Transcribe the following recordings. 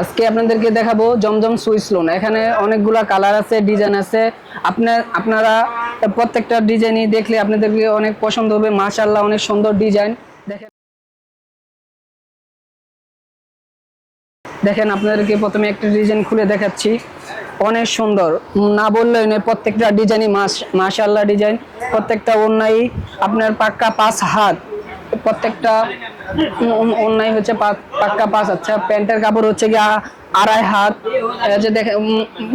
আজকে আপনাদেরকে দেখাবো জমজম সুইস লোন। এখানে অনেকগুলা কালার আছে, ডিজাইন আছে। আপনার, আপনারা প্রত্যেকটা ডিজাইনই দেখলে আপনাদেরকে অনেক পছন্দ হবে। মাশাআল্লাহ, অনেক সুন্দর ডিজাইন। দেখেন দেখেন আপনাদেরকে প্রথমে একটা ডিজাইন খুলে দেখাচ্ছি। অনেক সুন্দর। না বললেই নয়, প্রত্যেকটা ডিজাইনই মাস মাশাআল্লাহ ডিজাইন। প্রত্যেকটা অন্যায় আপনার পাক্কা পাঁচ হাত। প্রত্যেকটা অন্যায় হচ্ছে পাক্কা পাঁচ আচ্ছা প্যান্টের কাপড় হচ্ছে গিয়া আড়াই হাত যে দেখেন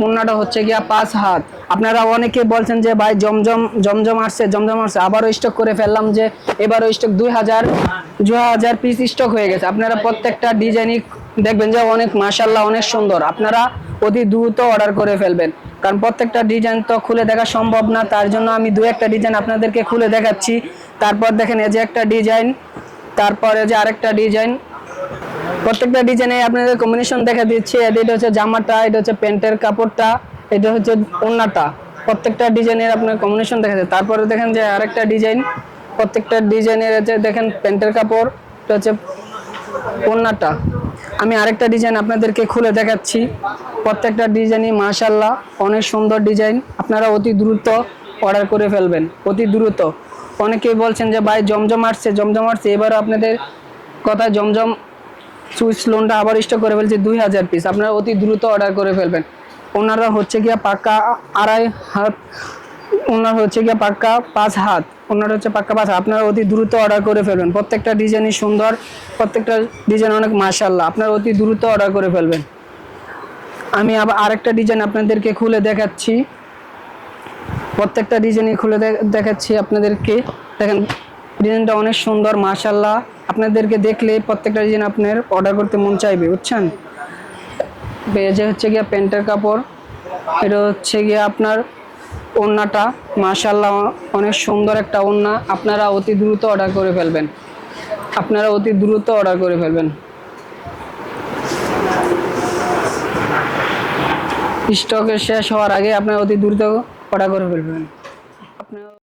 মুন্নাটা হচ্ছে গিয়া পাঁচ হাত। আপনারা অনেকে বলছেন যে, ভাই, জমজম জমজম আসছে জমজম আসছে। আবারও স্টক করে ফেললাম যে, এবারও স্টক দুই হাজার দুই হাজার পিস স্টক হয়ে গেছে। আপনারা প্রত্যেকটা ডিজাইনই দেখবেন যে, অনেক মাশাল্লাহ অনেক সুন্দর। আপনারা অতি দ্রুত অর্ডার করে ফেলবেন। কারণ প্রত্যেকটা ডিজাইন তো খুলে দেখা সম্ভব না, তার জন্য আমি দু একটা ডিজাইন আপনাদেরকে খুলে দেখাচ্ছি। তারপর দেখেন, এই যে একটা ডিজাইন তারপরে যে আরেকটা ডিজাইন প্রত্যেকটা ডিজাইনে আপনাদের কম্বিনেশন দেখা দিচ্ছি। এটা হচ্ছে জামাটা, এটা হচ্ছে প্যান্টের কাপড়টা, এটা হচ্ছে ওড়নাটা প্রত্যেকটা ডিজাইনের আপনার কম্বিনেশন দেখা যায়। তারপরে দেখেন যে আরেকটা ডিজাইন প্রত্যেকটা ডিজাইনের হচ্ছে দেখেন প্যান্টের কাপড়, এটা হচ্ছে ওড়নাটা আমি আরেকটা ডিজাইন আপনাদেরকে খুলে দেখাচ্ছি। প্রত্যেকটা ডিজাইনই মাশাল্লাহ অনেক সুন্দর ডিজাইন আপনারা অতি দ্রুত অর্ডার করে ফেলবেন। অতি দ্রুত। অনেকেই বলছেন যে, ভাই, জমজম আসছে জমজম আসছে। এবারও আপনাদের কথা, জমজম সুইচ লোনটা আবার স্টক করে ফেলছে দুই হাজার পিস আপনারা অতি দ্রুত অর্ডার করে ফেলবেন। ওনারা হচ্ছে গিয়া পাক্কা আড়াই হাত, ওনার হচ্ছে গিয়া পাক্কা পাঁচ হাত। ওনার হচ্ছে পাক্কা পাঁচ হাত। আপনারা অতি দ্রুত অর্ডার করে ফেলবেন। প্রত্যেকটা ডিজাইনই সুন্দর, প্রত্যেকটা ডিজাইন অনেক মাশাল্লাহ আপনারা অতি দ্রুত অর্ডার করে ফেলবেন। আমি আবার আরেকটা ডিজাইন আপনাদেরকে খুলে দেখাচ্ছি। প্রত্যেকটা ডিজাইনই খুলে দেখাচ্ছি আপনাদেরকে। দেখেন ডিজাইনটা অনেক সুন্দর মাশাল্লাহ আপনাদেরকে দেখলে প্রত্যেকটা ডিজাইন আপনার অর্ডার করতে মন চাইবে, বুঝছেন? বেজে হচ্ছে গিয়া প্যান্টের কাপড়, এটা হচ্ছে গিয়া আপনার ওড়নাটা মাশাল্লাহ অনেক সুন্দর একটা ওড়না আপনারা অতি দ্রুত অর্ডার করে ফেলবেন। আপনারা অতি দ্রুত অর্ডার করে ফেলবেন। স্টকের শেষ হওয়ার আগে আপনারা অতি দ্রুত অর্ডার করে ফেলবেন আপনার